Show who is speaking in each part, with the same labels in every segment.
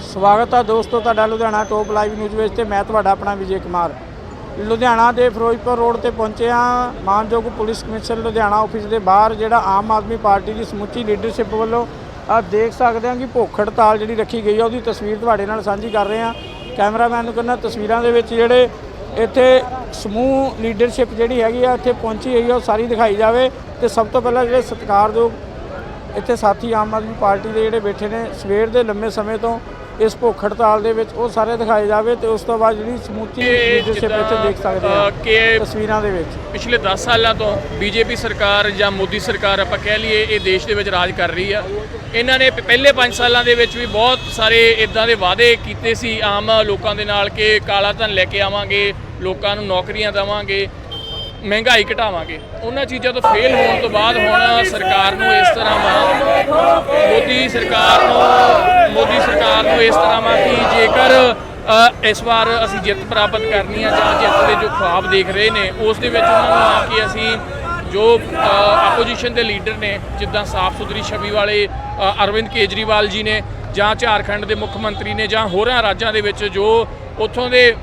Speaker 1: ਸਵਾਗਤ ਹੈ ਦੋਸਤੋ ਤੁਹਾਡਾ ਲੁਧਿਆਣਾ ਟੋਪ ਲਾਈਵ ਨਿਊਜ਼ ਵਿੱਚ ਤੇ ਮੈਂ ਤੁਹਾਡਾ ਆਪਣਾ ਵਿਜੇ ਕੁਮਾਰ। ਲੁਧਿਆਣਾ ਦੇ ਫਿਰੋਜ਼ਪੁਰ ਰੋਡ ਤੇ ਪਹੁੰਚੇ ਹਾਂ। ਮਾਨਯੋਗ ਪੁਲਿਸ ਕਮਿਸ਼ਨਰ ਲੁਧਿਆਣਾ ਆਫਿਸ ਦੇ ਬਾਹਰ, ਜਿਹੜਾ ਆਮ ਆਦਮੀ ਪਾਰਟੀ ਦੀ ਸਮੁੱਚੀ ਲੀਡਰਸ਼ਿਪ ਵੱਲੋਂ ਆ ਦੇਖ ਸਕਦੇ ਹਾਂ ਕਿ ਭੁੱਖ ਹੜਤਾਲ ਜਿਹੜੀ ਰੱਖੀ ਗਈ ਆ, ਉਹਦੀ ਤਸਵੀਰ ਤੁਹਾਡੇ ਨਾਲ ਸਾਂਝੀ ਕਰ ਰਹੇ ਹਾਂ। ਕੈਮਰਾਮੈਨ ਨੂੰ ਕਹਿੰਦਾ ਤਸਵੀਰਾਂ ਦੇ ਵਿੱਚ ਜਿਹੜੇ ਇੱਥੇ ਸਮੂਹ ਲੀਡਰਸ਼ਿਪ ਜਿਹੜੀ ਹੈਗੀ ਆ, ਇੱਥੇ ਪਹੁੰਚੀ ਹੋਈ ਆ, ਉਹ ਸਾਰੀ ਦਿਖਾਈ ਜਾਵੇ ਤੇ ਸਭ ਤੋਂ ਪਹਿਲਾਂ ਜਿਹੜੇ ਸਤਿਕਾਰਯੋਗ ਇੱਥੇ ਸਾਥੀ ਆਮ ਆਦਮੀ ਪਾਰਟੀ ਦੇ ਜਿਹੜੇ ਬੈਠੇ ਨੇ, ਸਵੇਰ ਦੇ ਲੰਮੇ ਸਮੇਂ ਤੋਂ ਇਸ ਭੁੱਖ ਹੜਤਾਲ ਦੇ ਵਿੱਚ ਉਹ ਸਾਰੇ ਦਿਖਾਏ ਜਾਵੇ ਤੇ ਉਸ ਤੋਂ ਬਾਅਦ ਜਿਹੜੀ ਸਮੁੱਚੀ ਲੀਡਰਸ਼ਿਪ ਇੱਥੇ ਦੇਖ ਸਕਦੇ ਆ
Speaker 2: ਕਿ
Speaker 1: ਤਸਵੀਰਾਂ ਦੇ ਵਿੱਚ।
Speaker 2: ਪਿਛਲੇ 10 ਸਾਲਾਂ ਤੋਂ ਬੀਜੇਪੀ ਸਰਕਾਰ ਜਾਂ ਮੋਦੀ ਸਰਕਾਰ ਆਪਾਂ ਕਹਿ ਲਈਏ ਇਹ ਦੇਸ਼ ਦੇ ਵਿੱਚ ਰਾਜ ਕਰ ਰਹੀ ਆ। ਇਹਨਾਂ ਨੇ ਪਹਿਲੇ 5 ਸਾਲਾਂ ਦੇ ਵਿੱਚ ਵੀ ਬਹੁਤ ਸਾਰੇ ਇਦਾਂ ਦੇ ਵਾਅਦੇ ਕੀਤੇ ਸੀ ਆਮ ਲੋਕਾਂ ਦੇ ਨਾਲ ਕਿ ਕਾਲਾ ਧਨ ਲੈ ਕੇ ਆਵਾਂਗੇ ਲੋਕਾਂ ਨੂੰ ਨੌਕਰੀਆਂ ਦੇਵਾਂਗੇ। ਮਹਿੰਗਾਈ ਘਟਾਵਾਂਗੇ। ਉਹਨਾਂ ਚੀਜ਼ਾਂ ਤੋਂ ਫੇਲ ਹੋਣ ਤੋਂ ਬਾਅਦ ਹੁਣ ਸਰਕਾਰ ਨੂੰ ਇਸ ਤਰ੍ਹਾਂ ਵਾ ਮੋਦੀ ਸਰਕਾਰ ਨੂੰ ਮੋਦੀ ਸਰਕਾਰ ਨੂੰ ਇਸ ਤਰ੍ਹਾਂ ਵਾ ਕਿ ਜੇਕਰ ਇਸ ਵਾਰ ਅਸੀਂ ਜਿੱਤ ਪ੍ਰਾਪਤ ਕਰਨੀ ਆ ਜਾਂ ਜਿੱਤ ਦੇ ਜੋ ਖੁਆਬ ਦੇਖ ਰਹੇ ਨੇ, ਉਸ ਦੇ ਵਿੱਚ ਉਹਨਾਂ ਨੂੰ ਆ ਕਿ ਅਸੀਂ ਜੋ ਆਪੋਜੀਸ਼ਨ ਦੇ ਲੀਡਰ ਨੇ, ਜਿੱਦਾਂ ਸਾਫ਼ ਸੁਥਰੀ ਛਵੀ ਵਾਲੇ ਅਰਵਿੰਦ ਕੇਜਰੀਵਾਲ ਜੀ ਨੇ, ਜਾਂ ਝਾਰਖੰਡ ਦੇ ਮੁੱਖ ਮੰਤਰੀ ਨੇ, ਜਾਂ ਹੋਰਾਂ ਰਾਜਾਂ ਦੇ ਵਿੱਚ ਜੋ ਉੱਥੋਂ ਦੇ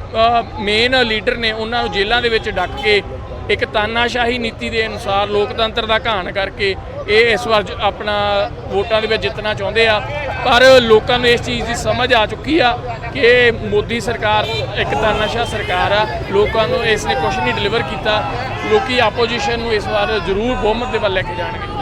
Speaker 2: ਮੇਨ ਲੀਡਰ ਨੇ, ਉਹਨਾਂ ਨੂੰ ਜੇਲ੍ਹਾਂ ਦੇ ਵਿੱਚ ਡੱਕ ਕੇ ਇੱਕ ਤਾਨਾਸ਼ਾਹੀ ਨੀਤੀ ਦੇ ਅਨੁਸਾਰ ਲੋਕਤੰਤਰ ਦਾ ਘਾਣ ਕਰਕੇ ਇਹ ਇਸ ਵਾਰ ਆਪਣਾ ਵੋਟਾਂ ਦੇ ਵਿੱਚ ਜਿੱਤਣਾ ਚਾਹੁੰਦੇ ਆ। ਪਰ ਲੋਕਾਂ ਨੂੰ ਇਸ ਚੀਜ਼ ਦੀ ਸਮਝ ਆ ਚੁੱਕੀ ਆ ਕਿ ਮੋਦੀ ਸਰਕਾਰ ਇੱਕ ਤਾਨਾਸ਼ਾਹ ਸਰਕਾਰ ਆ। ਲੋਕਾਂ ਨੂੰ ਇਸ ਨੇ ਕੁਝ ਨਹੀਂ ਡਿਲੀਵਰ ਕੀਤਾ। ਲੋਕੀ ਆਪੋਜੀਸ਼ਨ ਨੂੰ ਇਸ ਵਾਰ ਜ਼ਰੂਰ ਬਹੁਮਤ ਦੇ ਵੱਲ ਲੈ ਕੇ ਜਾਣਗੇ।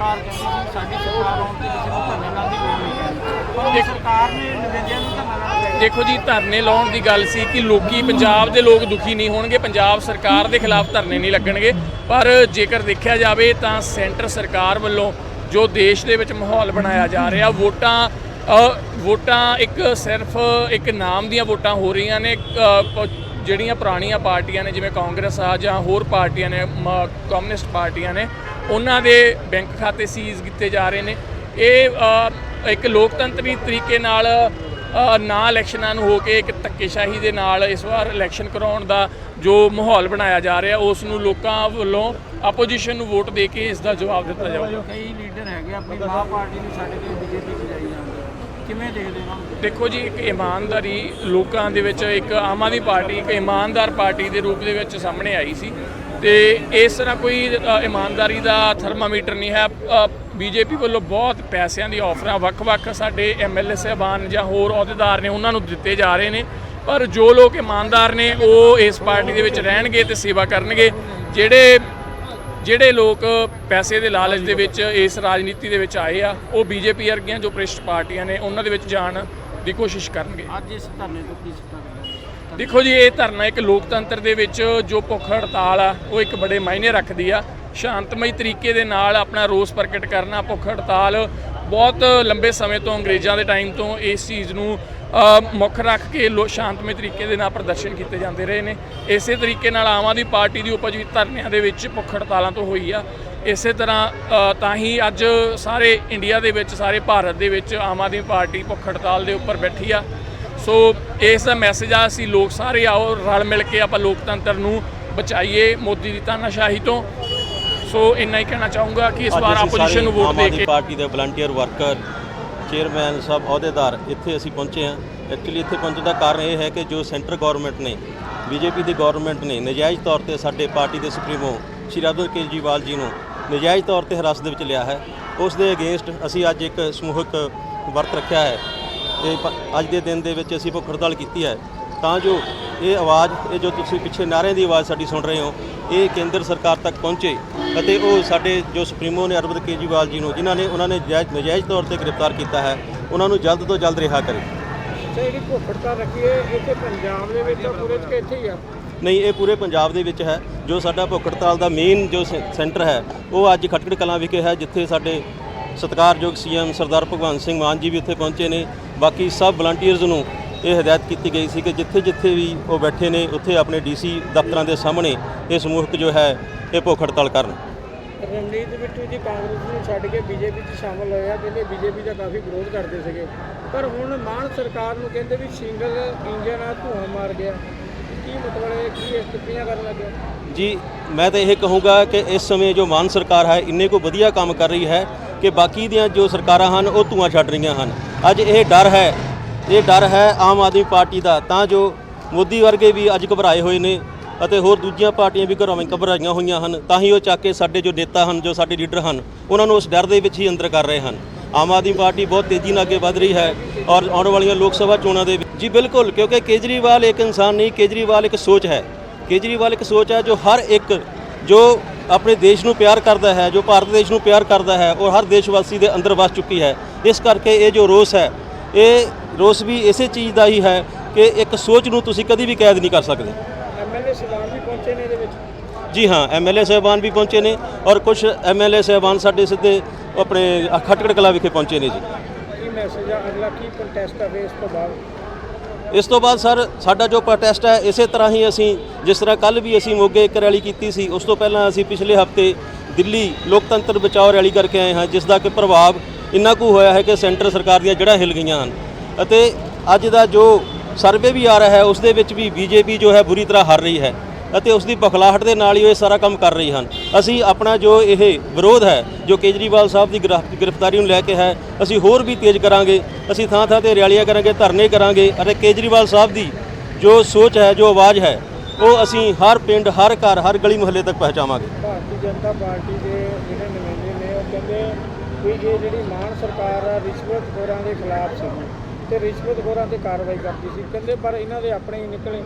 Speaker 1: ਸਰਕਾਰ ਕਹਿੰਦੀ ਸੀ ਸਾਡੀ ਸਰਕਾਰ ਆਉਣ ਤੇ ਕਿਸੇ ਨੂੰ ਧਰਨੇ ਲਾਉਣ ਦੀ ਲੋੜ ਨਹੀਂ ਹੈ। ਪਰ
Speaker 2: ਦੇਖ-
Speaker 1: ਸਰਕਾਰ ਨੇ ਨਵੇਦਿਆਂ ਨੂੰ ਧਰਨਾ ਲਾਉਣਾ ਚਾਹੀਦਾ
Speaker 2: ਦੇਖੋ ਜੀ, ਧਰਨੇ ਲਾਉਣ ਦੀ ਗੱਲ ਸੀ ਕਿ ਲੋਕੀ ਪੰਜਾਬ ਦੇ ਲੋਕ ਦੁਖੀ ਨਹੀਂ ਹੋਣਗੇ, ਪੰਜਾਬ ਸਰਕਾਰ ਦੇ ਖਿਲਾਫ ਧਰਨੇ ਨਹੀਂ ਲੱਗਣਗੇ। ਪਰ ਜੇਕਰ ਦੇਖਿਆ ਜਾਵੇ ਤਾਂ ਸੈਂਟਰ ਸਰਕਾਰ ਵੱਲੋਂ ਜੋ ਦੇਸ਼ ਦੇ ਵਿੱਚ ਮਾਹੌਲ ਬਣਾਇਆ ਜਾ ਰਿਹਾ, ਵੋਟਾਂ ਵੋਟਾਂ ਇੱਕ ਸਿਰਫ ਇੱਕ ਨਾਮ ਦੀਆਂ ਵੋਟਾਂ ਹੋ ਰਹੀਆਂ ਨੇ ਜਿਹੜੀਆਂ ਪੁਰਾਣੀਆਂ ਪਾਰਟੀਆਂ ਨੇ ਜਿਵੇਂ ਕਾਂਗਰਸ ਆ ਜਾਂ ਹੋਰ ਪਾਰਟੀਆਂ ਨੇ, ਮ- ਕਮਿਊਨਿਸਟ ਪਾਰਟੀਆਂ ਨੇ ਉਹਨਾਂ ਦੇ ਬੈਂਕ ਖਾਤੇ ਸੀਜ਼ ਕੀਤੇ ਜਾ ਰਹੇ ਨੇ। ਇਹ ਇੱਕ ਲੋਕਤੰਤਰੀ ਤਰੀਕੇ ਨਾਲ ਨਾ ਇਲੈਕਸ਼ਨਾਂ ਨੂੰ ਹੋ ਕੇ ਇੱਕ ਧੱਕੇਸ਼ਾਹੀ ਦੇ ਨਾਲ ਇਸ ਵਾਰ ਇਲੈਕਸ਼ਨ ਕਰਾਉਣ ਦਾ ਜੋ ਮਾਹੌਲ ਬਣਾਇਆ ਜਾ ਰਿਹਾ ਉਸ ਨੂੰ ਲੋਕਾਂ ਵੱਲੋਂ ਆਪੋਜੀਸ਼ਨ ਨੂੰ ਵੋਟ ਦੇ ਕੇ ਇਸ ਦਾ ਜਵਾਬ ਦਿੱਤਾ ਜਾਊਗਾ।
Speaker 1: ਕਈ ਲੀਡਰ ਹੈਗੇ ਆਪਣੀ ਮਾਂ ਪਾਰਟੀ ਨੂੰ ਛੱਡ ਕੇ ਬੀਜੇਪੀ 'ਚ ਜਾਈ ਜਾਂਦੇ ਕਿਵੇਂ ਦੇਖਦੇ ਹੋ?
Speaker 2: ਦੇਖੋ ਜੀ ਇੱਕ ਇਮਾਨਦਾਰੀ ਲੋਕਾਂ ਦੇ ਵਿੱਚ ਇੱਕ ਆਮ ਆਦਮੀ ਪਾਰਟੀ ਇੱਕ ਇਮਾਨਦਾਰ ਪਾਰਟੀ ਦੇ ਰੂਪ ਦੇ ਵਿੱਚ ਸਾਹਮਣੇ ਆਈ ਸੀ। ਤੇ ਇਸ ਤਰ੍ਹਾਂ ਕੋਈ ਇਮਾਨਦਾਰੀ ਦਾ ਥਰਮਾਮੀਟਰ ਨਹੀਂ ਹੈ। ਬੀਜੇਪੀ ਵੱਲੋਂ ਬਹੁਤ ਪੈਸਿਆਂ ਦੀ ਆਫਰਾਂ ਵੱਖ-ਵੱਖ ਸਾਡੇ ਐਮਐਲਏ ਸਾਹਿਬਾਨ ਜਾਂ ਹੋਰ ਅਹੁਦੇਦਾਰ ਨੇ ਉਹਨਾਂ ਨੂੰ ਦਿੱਤੇ ਜਾ ਰਹੇ ਨੇ। ਪਰ ਜੋ ਲੋਕ ਇਮਾਨਦਾਰ ਨੇ, ਉਹ ਇਸ ਪਾਰਟੀ ਦੇ ਵਿੱਚ ਰਹਿਣਗੇ ਤੇ ਸੇਵਾ ਕਰਨਗੇ। ਜਿਹੜੇ ਜਿਹੜੇ ਲੋਕ ਪੈਸੇ ਦੇ ਲਾਲਚ ਦੇ ਵਿੱਚ ਇਸ ਰਾਜਨੀਤੀ ਦੇ ਵਿੱਚ ਆਏ ਆ, ਉਹ ਬੀਜੇਪੀ ਵਰਗੀਆਂ ਜੋ ਭ੍ਰਿਸ਼ਟ ਪਾਰਟੀਆਂ ਨੇ, ਉਹਨਾਂ ਦੇ ਵਿੱਚ ਜਾਣ ਦੀ ਕੋਸ਼ਿਸ਼ ਕਰਨਗੇ।
Speaker 1: ਅੱਜ ਇਸ ਧਰਨੇ ਤੋਂ ਕੀ ਸਿੱਖਿਆ
Speaker 2: ਦੇਖੋ ਜੀ, ਇਹ ਧਰਨਾ ਇੱਕ ਲੋਕਤੰਤਰ ਦੇ ਵਿੱਚ ਜੋ ਭੁੱਖ ਹੜਤਾਲ ਆ, ਉਹ ਇੱਕ ਬੜੇ ਮਾਇਨੇ ਰੱਖਦੀ ਆ। ਸ਼ਾਂਤਮਈ ਤਰੀਕੇ ਦੇ ਨਾਲ ਆਪਣਾ ਰੋਸ ਪ੍ਰਗਟ ਕਰਨਾ ਭੁੱਖ ਹੜਤਾਲ ਬਹੁਤ ਲੰਬੇ ਸਮੇਂ ਤੋਂ ਅੰਗਰੇਜ਼ਾਂ ਦੇ ਟਾਈਮ ਤੋਂ ਇਸ ਚੀਜ਼ ਨੂੰ ਮੁੱਖ ਰੱਖ ਕੇ ਲੋ, ਸ਼ਾਂਤਮਈ ਤਰੀਕੇ ਦੇ ਨਾਲ ਪ੍ਰਦਰਸ਼ਨ ਕੀਤੇ ਜਾਂਦੇ ਰਹੇ ਨੇ। ਇਸੇ ਤਰੀਕੇ ਨਾਲ ਆਮ ਆਦਮੀ ਪਾਰਟੀ ਦੀ ਉਪਜ ਵੀ ਧਰਨਿਆਂ ਦੇ ਵਿੱਚ ਭੁੱਖ ਹੜਤਾਲਾਂ ਤੋਂ ਹੋਈ ਆ। ਇਸੇ ਤਰ੍ਹਾਂ ਤਾਂ ਹੀ ਅੱਜ ਸਾਰੇ ਇੰਡੀਆ ਦੇ ਵਿੱਚ, ਸਾਰੇ ਭਾਰਤ ਦੇ ਵਿੱਚ ਆਮ ਆਦਮੀ ਪਾਰਟੀ ਭੁੱਖ ਹੜਤਾਲ ਦੇ ਉੱਪਰ ਬੈਠੀ ਆ। ਸੋ ਇਸ ਦਾ ਮੈਸੇਜ ਆ ਅਸੀਂ ਲੋਕ ਸਾਰੇ ਆਓ ਰਲ ਮਿਲ ਕੇ ਆਪਾਂ ਲੋਕਤੰਤਰ ਨੂੰ ਬਚਾਈਏ ਮੋਦੀ ਦੀ ਤਾਨਾਸ਼ਾਹੀ ਤੋਂ। ਸੋ ਇੰਨਾ ਹੀ ਕਹਿਣਾ ਚਾਹੂੰਗਾ ਕਿ ਇਸ ਵਾਰ ਆਪੋਜੀਸ਼ਨ ਨੂੰ ਵੋਟ ਦੇ ਕੇ
Speaker 3: ਪਾਰਟੀ ਦੇ ਵਲੰਟੀਅਰ ਵਰਕਰ ਚੇਅਰਮੈਨ ਸਭ ਅਹੁਦੇਦਾਰ ਇੱਥੇ ਅਸੀਂ ਪਹੁੰਚੇ ਹਾਂ। ਐਕਚੁਅਲੀ ਇੱਥੇ ਪਹੁੰਚਣ ਦਾ ਕਾਰਨ ਇਹ ਹੈ ਕਿ ਜੋ ਸੈਂਟਰ ਗਵਰਨਮੈਂਟ ਨੇ ਬੀਜੇਪੀ ਦੀ ਗਵਰਨਮੈਂਟ ਨੇ ਨਜਾਇਜ਼ ਤੌਰ ਤੇ ਸਾਡੇ ਪਾਰਟੀ ਦੇ ਸੁਪਰੀਮੋ ਸ਼੍ਰੀ ਅਰਵਿੰਦ ਕੇਜਰੀਵਾਲ ਜੀ ਨੂੰ ਨਜਾਇਜ਼ ਤੌਰ ਤੇ ਹਿਰਾਸਤ ਦੇ ਵਿੱਚ ਲਿਆ ਹੈ। ਉਸ ਦੇ ਅਗੇਂਸਟ ਅਸੀਂ ਅੱਜ ਇੱਕ ਸਮੂਹਕ ਵਰਤ ਰੱਖਿਆ ਹੈ। ਪ- ਅੱਜ ਦੇ ਦਿਨ ਦੇ ਵਿੱਚ ਅਸੀਂ ਭੁੱਖ ਹੜਤਾਲ ਕੀਤੀ ਹੈ। ਤਾਂ ਜੋ ਇਹ ਆਵਾਜ਼ ਇਹ ਜੋ ਤੁਸੀਂ ਪਿੱਛੇ ਨਾਅਰਿਆਂ ਦੀ ਆਵਾਜ਼ ਸਾਡੀ ਸੁਣ ਰਹੇ ਹੋ ਇਹ ਕੇਂਦਰ ਸਰਕਾਰ ਤੱਕ ਪਹੁੰਚੇ ਅਤੇ ਉਹ ਸਾਡੇ ਜੋ ਸੁਪਰੀਮੋ ਨੇ ਅਰਵਿੰਦ ਕੇਜਰੀਵਾਲ ਜੀ ਨੂੰ ਜਿਨ੍ਹਾਂ ਨੇ ਉਹਨਾਂ ਨੇ ਜਾਇਜ਼- ਨਜਾਇਜ਼ ਤੌਰ ਤੇ ਗ੍ਰਿਫਤਾਰ ਕੀਤਾ ਹੈ ਉਹਨਾਂ ਨੂੰ ਜਲਦ ਤੋਂ ਜਲਦ ਰਿਹਾ ਕਰੇ।
Speaker 1: ਜਿਹੜੀ ਭੁੱਖ ਹੜਤਾਲ ਰੱਖੀ ਹੈ ਇੱਥੇ ਪੰਜਾਬ ਦੇ ਵਿੱਚ ਪੂਰੇ ਚ ਇੱਥੇ ਹੀ ਆ?
Speaker 3: ਨਹੀਂ ਇਹ ਪੂਰੇ ਪੰਜਾਬ ਦੇ ਵਿੱਚ ਹੈ ਜੋ ਸਾਡਾ ਭੁੱਖ ਹੜਤਾਲ ਦਾ ਮੇਨ ਜੋ ਸੈਂਟਰ ਹੈ ਉਹ ਅੱਜ ਖਟਕੜ ਕਲਾਂ ਵਿਖੇ ਹੈ ਜਿੱਥੇ ਸਾਡੇ ਸਤਿਕਾਰਯੋਗ ਸੀਐਮ ਸਰਦਾਰ ਭਗਵੰਤ ਸਿੰਘ ਮਾਨ ਜੀ ਵੀ ਉੱਥੇ ਪਹੁੰਚੇ ਨੇ ਬਾਕੀ ਸਭ ਵਲੰਟੀਅਰਸ ਨੂੰ ਇਹ ਹਦਾਇਤ ਕੀਤੀ ਗਈ ਸੀ ਕਿ ਜਿੱਥੇ ਜਿੱਥੇ ਵੀ ਉਹ ਬੈਠੇ ਨੇ ਉੱਥੇ ਆਪਣੇ ਡੀਸੀ ਦਫ਼ਤਰਾਂ ਦੇ ਸਾਹਮਣੇ ਇਹ ਸਮੂਹਕ ਜੋ ਹੈ ਇਹ ਭੁੱਖ ਹੜਤਾਲ ਕਰਨ।
Speaker 1: ਰਣਜੀਤ ਬਿੱਟੂ ਜੀ ਕਾਂਗਰਸ ਨੂੰ ਛੱਡ ਕੇ ਬੀਜੇਪੀ 'ਚ ਸ਼ਾਮਲ ਹੋਏ ਆ ਪਹਿਲੇ ਬੀਜੇਪੀ ਦਾ ਕਾਫੀ ਵਿਰੋਧ ਕਰਦੇ ਸੀਗੇ। ਪਰ ਹੁਣ ਮਾਨ ਸਰਕਾਰ ਨੂੰ ਕਹਿੰਦੇ ਵੀ ਸਿੰਗਲ ਇੰਜਨ ਆ ਧੂਆਂ ਮਾਰ ਗਿਆ। ਕੀ ਮਤਲਬ ਹੈ ਕੀ ਇਸ ਟਿੱਪਣੀਆਂ ਕਰਨ ਲੱਗੇ?
Speaker 3: ਜੀ ਮੈਂ ਤਾਂ ਇਹ ਕਹੂੰਗਾ ਕਿ ਇਸ ਸਮੇਂ ਜੋ ਮਾਨ ਸਰਕਾਰ ਹੈ ਇੰਨੇ ਕੋ ਵਧੀਆ ਕੰਮ ਕਰ ਰਹੀ ਹੈ ਕਿ ਬਾਕੀ ਦੀਆਂ ਜੋ ਸਰਕਾਰਾਂ ਹਨ, ਉਹ ਧੂਆਂ ਛੱਡ ਰਹੀਆਂ ਹਨ। ਅੱਜ ਇਹ ਡਰ ਹੈ, ਇਹ ਡਰ ਹੈ ਆਮ ਆਦਮੀ ਪਾਰਟੀ ਦਾ। ਤਾਂ ਜੋ ਮੋਦੀ ਵਰਗੇ ਵੀ ਅੱਜ ਘਬਰਾਏ ਹੋਏ ਨੇ ਅਤੇ ਹੋਰ ਦੂਜੀਆਂ ਪਾਰਟੀਆਂ ਵੀ ਘਰੋਂ ਘਬਰਾਈਆਂ ਹੋਈਆਂ ਹਨ, ਤਾਂ ਹੀ ਉਹ ਚੱਕ ਕੇ ਸਾਡੇ ਜੋ ਨੇਤਾ ਹਨ, ਜੋ ਸਾਡੇ ਲੀਡਰ ਹਨ, ਉਹਨਾਂ ਨੂੰ ਉਸ ਡਰ ਦੇ ਵਿੱਚ ਹੀ ਅੰਦਰ ਕਰ ਰਹੇ ਹਨ। ਆਮ ਆਦਮੀ ਪਾਰਟੀ ਬਹੁਤ ਤੇਜ਼ੀ ਨਾਲ ਅੱਗੇ ਵਧ ਰਹੀ ਹੈ ਔਰ ਆਉਣ ਵਾਲੀਆਂ ਲੋਕ ਸਭਾ ਚੋਣਾਂ ਦੇ ਵਿੱਚ। ਜੀ ਬਿਲਕੁਲ, ਕਿਉਂਕਿ ਕੇਜਰੀਵਾਲ ਇੱਕ ਇਨਸਾਨ ਨਹੀਂ, ਕੇਜਰੀਵਾਲ ਇੱਕ ਸੋਚ ਹੈ। ਕੇਜਰੀਵਾਲ ਇੱਕ ਸੋਚ ਹੈ ਜੋ ਹਰ ਇੱਕ ਜੋ ਆਪਣੇ ਦੇਸ਼ ਨੂੰ ਪਿਆਰ ਕਰਦਾ ਹੈ ਜੋ ਭਾਰਤ ਦੇਸ਼ ਨੂੰ ਪਿਆਰ ਕਰਦਾ ਹੈ ਔਰ ਹਰ ਦੇਸ਼ਵਾਸੀ ਦੇ ਅੰਦਰ ਵਸ ਚੁੱਕੀ ਹੈ। ਇਸ ਕਰਕੇ ਇਹ ਜੋ ਰੋਸ ਹੈ ਇਹ ਰੋਸ ਵੀ ਇਸੇ ਚੀਜ਼ ਦਾ ਹੀ ਹੈ ਕਿ ਇੱਕ ਸੋਚ ਨੂੰ ਤੁਸੀਂ ਕਦੀ ਵੀ ਕੈਦ ਨਹੀਂ ਕਰ ਸਕਦੇ।
Speaker 1: ਐਮਐਲਏ ਸਿਲਾਨ ਵੀ ਪਹੁੰਚੇ ਨੇ ਇਹਦੇ ਵਿੱਚ।
Speaker 3: ਜੀ ਹਾਂ ਐਮਐਲਏ ਸਾਹਿਬਾਨ ਵੀ ਪਹੁੰਚੇ ਨੇ ਔਰ ਕੁਝ ਐਮਐਲਏ ਸਾਹਿਬਾਨ ਸਾਡੇ ਸਿੱਧੇ ਆਪਣੇ ਖਟਕੜ ਕਲਾ ਵਿਖੇ ਪਹੁੰਚੇ ਨੇ ਜੀ।
Speaker 1: ਕੀ ਮੈਸੇਜ ਆ? ਅਗਲਾ ਕੀ ਕੰਟੈਸਟ ਹੈ ਇਸ ਤੋਂ ਬਾਅਦ?
Speaker 3: ਇਸ ਤੋਂ ਬਾਅਦ ਸਰ, ਸਾਡਾ ਜੋ ਪ੍ਰੋਟੈਸਟ ਹੈ, ਇਸੇ ਤਰ੍ਹਾਂ ਹੀ ਅਸੀਂ ਜਿਸ ਤਰ੍ਹਾਂ ਕੱਲ ਵੀ ਅਸੀਂ ਮੋਗੇ ਇੱਕ ਰੈਲੀ ਕੀਤੀ ਸੀ, ਉਸ ਤੋਂ ਪਹਿਲਾਂ ਅਸੀਂ ਪਿਛਲੇ ਹਫ਼ਤੇ ਦਿੱਲੀ ਲੋਕਤੰਤਰ ਬਚਾਓ ਰੈਲੀ ਕਰਕੇ ਆਏ ਹਾਂ, ਜਿਸ ਦਾ ਕਿ ਪ੍ਰਭਾਵ ਇੰਨਾ ਕੁ ਹੋਇਆ ਹੈ ਕਿ ਸੈਂਟਰ ਸਰਕਾਰ ਦੀਆਂ ਜੜ੍ਹਾਂ ਹਿਲ ਗਈਆਂ ਹਨ। ਅਤੇ ਅੱਜ ਦਾ ਜੋ ਸਰਵੇ ਵੀ ਆ ਰਿਹਾ ਹੈ, ਉਸ ਦੇ ਵਿੱਚ ਵੀ ਬੀਜੇਪੀ ਜੋ ਹੈ ਬੁਰੀ ਤਰ੍ਹਾਂ ਹਾਰ ਰਹੀ ਹੈ। ਅਤੇ ਉਸ ਦੀ ਬਖਲਾਹਟ ਦੇ ਨਾਲ ਹੀ ਉਹ ਇਹ ਸਾਰਾ ਕੰਮ ਕਰ ਰਹੀ ਹਨ। ਅਸੀਂ ਆਪਣਾ ਜੋ ਇਹ ਵਿਰੋਧ ਹੈ, ਜੋ ਕੇਜਰੀਵਾਲ ਸਾਹਿਬ ਦੀ ਗ੍ਰਿਫ- ਗ੍ਰਿਫਤਾਰੀ ਨੂੰ ਲੈ ਕੇ ਹੈ, ਅਸੀਂ ਹੋਰ ਵੀ ਤੇਜ਼ ਕਰਾਂਗੇ, ਅਸੀਂ ਥਾਂ ਥਾਂ ਤੇ ਰੈਲੀਆਂ ਕਰਾਂਗੇ, ਧਰਨੇ ਕਰਾਂਗੇ ਅਤੇ ਕੇਜਰੀਵਾਲ ਸਾਹਿਬ ਦੀ ਜੋ ਸੋਚ ਹੈ, ਜੋ ਆਵਾਜ਼ ਹੈ, ਉਹ ਅਸੀਂ ਹਰ ਪਿੰਡ, ਹਰ ਘਰ, ਹਰ ਗਲੀ ਮੁਹੱਲੇ ਤੱਕ ਪਹੁੰਚਾਵਾਂਗੇ।
Speaker 1: ਭਾਰਤੀ ਜਨਤਾ ਪਾਰਟੀ ਦੇ ਜਿਹੜੇ ਨੁਮਾਇੰਦੇ ਨੇ, ਉਹ ਕਹਿੰਦੇ ਵੀ ਇਹ ਜਿਹੜੀ ਮਾਨ ਸਰਕਾਰ ਆ ਰਿਸ਼ਵਤਖੋਰਾਂ ਦੇ ਖਿਲਾਫ ਸੀ। ਤੇ ਰਿਸ਼ਵਤਖੋਰਾਂ ਤੇ ਕਾਰਵਾਈ ਕਰਦੀ ਸੀ। ਕਹਿੰਦੇ ਪਰ ਇਹਨਾਂ ਦੇ ਆਪਣੇ ਹੀ ਨਿਕਲੇ।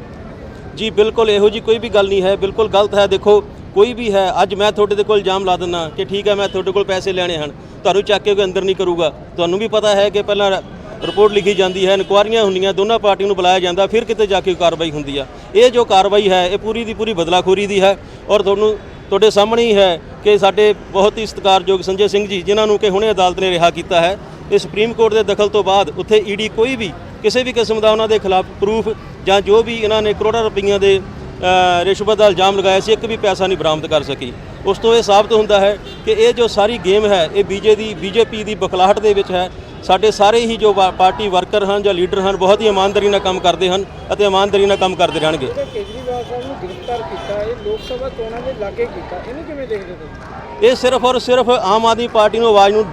Speaker 3: ਜੀ, ਬਿਲਕੁਲ ਇਹੋ ਜੀ ਕੋਈ ਵੀ ਗੱਲ ਨਹੀਂ ਹੈ, ਬਿਲਕੁਲ ਗਲਤ ਹੈ। ਦੇਖੋ, ਕੋਈ ਵੀ ਹੈ, ਅੱਜ ਮੈਂ ਤੁਹਾਡੇ ਦੇ ਕੋਲ ਇਲਜ਼ਾਮ ਲਾ ਦਿੰਦਾ ਕਿ ਠੀਕ ਹੈ, ਮੈਂ ਤੁਹਾਡੇ ਕੋਲ ਪੈਸੇ ਲੈਣੇ ਹਨ। ਤੁਹਾਨੂੰ ਚੱਕ ਕੇ ਕੋਈ ਅੰਦਰ ਨਹੀਂ ਕਰੂਗਾ। ਤੁਹਾਨੂੰ ਵੀ ਪਤਾ ਹੈ ਕਿ ਪਹਿਲਾਂ ਰਿਪੋਰਟ ਲਿਖੀ ਜਾਂਦੀ ਹੈ, ਇਨਕੁਆਰੀਆਂ ਹੁੰਦੀਆਂ, ਦੋਨਾਂ ਪਾਰਟੀਆਂ ਨੂੰ ਬੁਲਾਇਆ ਜਾਂਦਾ, ਫਿਰ ਕਿਤੇ ਜਾ ਕੇ ਕਾਰਵਾਈ ਹੁੰਦੀ ਆ। ਇਹ ਜੋ ਕਾਰਵਾਈ ਹੈ, ਇਹ ਪੂਰੀ ਦੀ ਪੂਰੀ ਬਦਲਾਖੋਰੀ ਦੀ ਹੈ ਔਰ ਤੁਹਾਨੂੰ ਤੁਹਾਡੇ ਸਾਹਮਣੇ ਹੀ ਹੈ ਕਿ ਸਾਡੇ ਬਹੁਤ ਹੀ ਸਤਿਕਾਰਯੋਗ ਸੰਜੇ ਸਿੰਘ ਜੀ, ਜਿਨ੍ਹਾਂ ਨੂੰ ਕਿ ਹੁਣੇ ਅਦਾਲਤ ਨੇ ਰਿਹਾ ਕੀਤਾ ਹੈ। ਇਹ ਸੁਪਰੀਮ ਕੋਰਟ ਦੇ ਦਖਲ ਤੋਂ ਬਾਅਦ ਉੱਥੇ ਈਡੀ ਕੋਈ ਵੀ ਕਿਸੇ ਵੀ ਕਿਸਮ ਦਾ ਉਹਨਾਂ ਦੇ ਖਿਲਾਫ ਪ੍ਰੂਫ ਜਾਂ ਜੋ ਵੀ ਇਹਨਾਂ ਨੇ ਕਰੋੜਾਂ ਰੁਪਈਆਂ ਦੇ ਰਿਸ਼ਵਤ ਦਾ ਇਲਜ਼ਾਮ ਲਗਾਇਆ ਸੀ ਇੱਕ ਵੀ ਪੈਸਾ ਨਹੀਂ ਬਰਾਮਦ ਕਰ ਸਕੀ। ਉਸ ਤੋਂ ਇਹ ਸਾਬਤ ਹੁੰਦਾ ਹੈ ਕਿ ਇਹ ਜੋ ਸਾਰੀ ਗੇਮ ਹੈ ਇਹ ਬੀਜੇ ਦੀ ਬੀਜੇਪੀ ਦੀ ਬਖਲਾਹਟ ਦੇ ਵਿੱਚ ਹੈ। ਸਾਡੇ ਸਾਰੇ ਹੀ ਜੋ ਪਾਰਟੀ ਵਰਕਰ ਹਨ ਜਾਂ ਲੀਡਰ ਹਨ ਬਹੁਤ ਹੀ ਇਮਾਨਦਾਰੀ ਨਾਲ ਕੰਮ ਕਰਦੇ ਹਨ ਅਤੇ ਇਮਾਨਦਾਰੀ ਨਾਲ ਕੰਮ ਕਰਦੇ ਰਹਿਣਗੇ।
Speaker 1: ਜਿਹੜੇ ਕੇਜਰੀਵਾਲ ਸਾਹਿਬ ਨੂੰ ਗ੍ਰਿਫਤਾਰ ਕੀਤਾ ਇਹ ਲੋਕ ਸਭਾ ਚੋਣਾਂ ਦੇ ਲਾਗੇ ਕੀਤਾ ਇਹਨੂੰ ਕਿਵੇਂ ਦੇਖਦੇ ਤੁਸੀਂ?
Speaker 3: ਇਹ ਸਿਰਫ ਔਰ ਸਿਰਫ ਆਮ ਆਦਮੀ ਪਾਰਟੀ ਨੂੰ ਆਵਾਜ਼ ਨੂੰ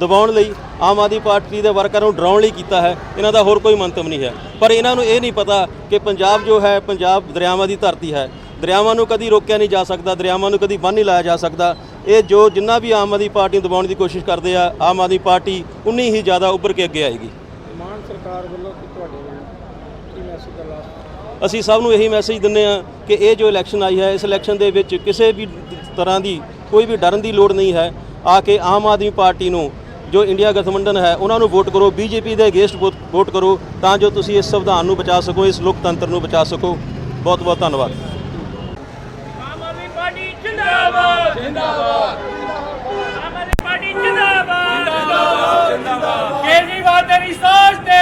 Speaker 3: ਦਬਾਉਣ ਲਈ ਆਮ ਆਦਮੀ ਪਾਰਟੀ ਦੇ ਵਰਕਰਾਂ ਨੂੰ ਡਰਾਉਣ ਲਈ ਕੀਤਾ ਹੈ। ਇਹਨਾਂ ਦਾ ਹੋਰ ਕੋਈ ਮੰਤਵ ਨਹੀਂ ਹੈ। ਪਰ ਇਹਨਾਂ ਨੂੰ ਇਹ ਨਹੀਂ ਪਤਾ ਕਿ ਪੰਜਾਬ ਜੋ ਹੈ ਪੰਜਾਬ ਦਰਿਆਵਾਂ ਦੀ ਧਰਤੀ ਹੈ। ਦਰਿਆਵਾਂ ਨੂੰ ਕਦੀ ਰੋਕਿਆ ਨਹੀਂ ਜਾ ਸਕਦਾ ਦਰਿਆਵਾਂ ਨੂੰ ਕਦੀ ਬੰਨ੍ਹ ਨਹੀਂ ਲਾਇਆ ਜਾ ਸਕਦਾ। ਇਹ ਜੋ ਜਿੰਨਾ ਵੀ ਆਮ ਆਦਮੀ ਪਾਰਟੀ ਨੂੰ ਦਬਾਉਣ ਦੀ ਕੋਸ਼ਿਸ਼ ਕਰਦੇ ਆ ਆਮ ਆਦਮੀ ਪਾਰਟੀ ਉਨੀ ਹੀ ਜ਼ਿਆਦਾ ਉੱਭਰ ਕੇ ਅੱਗੇ ਆਏਗੀ।
Speaker 1: ਮਾਨ ਸਰਕਾਰ ਵੱਲੋਂ ਕਿ ਤੁਹਾਡੇ ਕੀ ਮੈਸੇਜ ਦਾ ਲਾਸਟ
Speaker 3: ਅਸੀਂ ਸਭ ਨੂੰ ਇਹੀ ਮੈਸੇਜ ਦਿੰਦੇ ਆ ਕਿ ਇਹ ਜੋ ਇਲੈਕਸ਼ਨ ਆਈ ਹੈ ਇਸ ਇਲੈਕਸ਼ਨ ਦੇ ਵਿੱਚ ਕਿਸੇ ਵੀ ਤਰ੍ਹਾਂ ਦੀ ਕੋਈ ਵੀ ਡਰਨ ਦੀ ਲੋੜ ਨਹੀਂ ਹੈ। ਆ ਕੇ ਆਮ ਆਦਮੀ ਪਾਰਟੀ ਨੂੰ ਜੋ ਇੰਡੀਆ ਗਠਬੰਧਨ ਹੈ ਉਹਨਾਂ ਨੂੰ ਵੋਟ ਕਰੋ ਬੀਜੇਪੀ ਦੇ ਅਗੇਂਸਟ ਵੋਟ ਕਰੋ ਤਾਂ ਜੋ ਤੁਸੀਂ ਇਸ ਸੰਵਿਧਾਨ ਨੂੰ ਬਚਾ ਸਕੋ ਇਸ ਲੋਕਤੰਤਰ ਨੂੰ ਬਚਾ ਸਕੋ। ਬਹੁਤ ਬਹੁਤ ਧੰਨਵਾਦ।
Speaker 2: ਆਮ ਆਦਮੀ ਪਾਰਟੀ ਜਿੰਦਾਬਾਦ। ਜਿੰਦਾਬਾਦ। ਆਮ ਆਦਮੀ ਪਾਰਟੀ ਜਿੰਦਾਬਾਦ। ਜਿੰਦਾਬਾਦ। ਜਿੰਦਾਬਾਦ ਕੇਜਰੀਵਾਲ ਤੇਰੀ ਸੋਚ ਤੇ।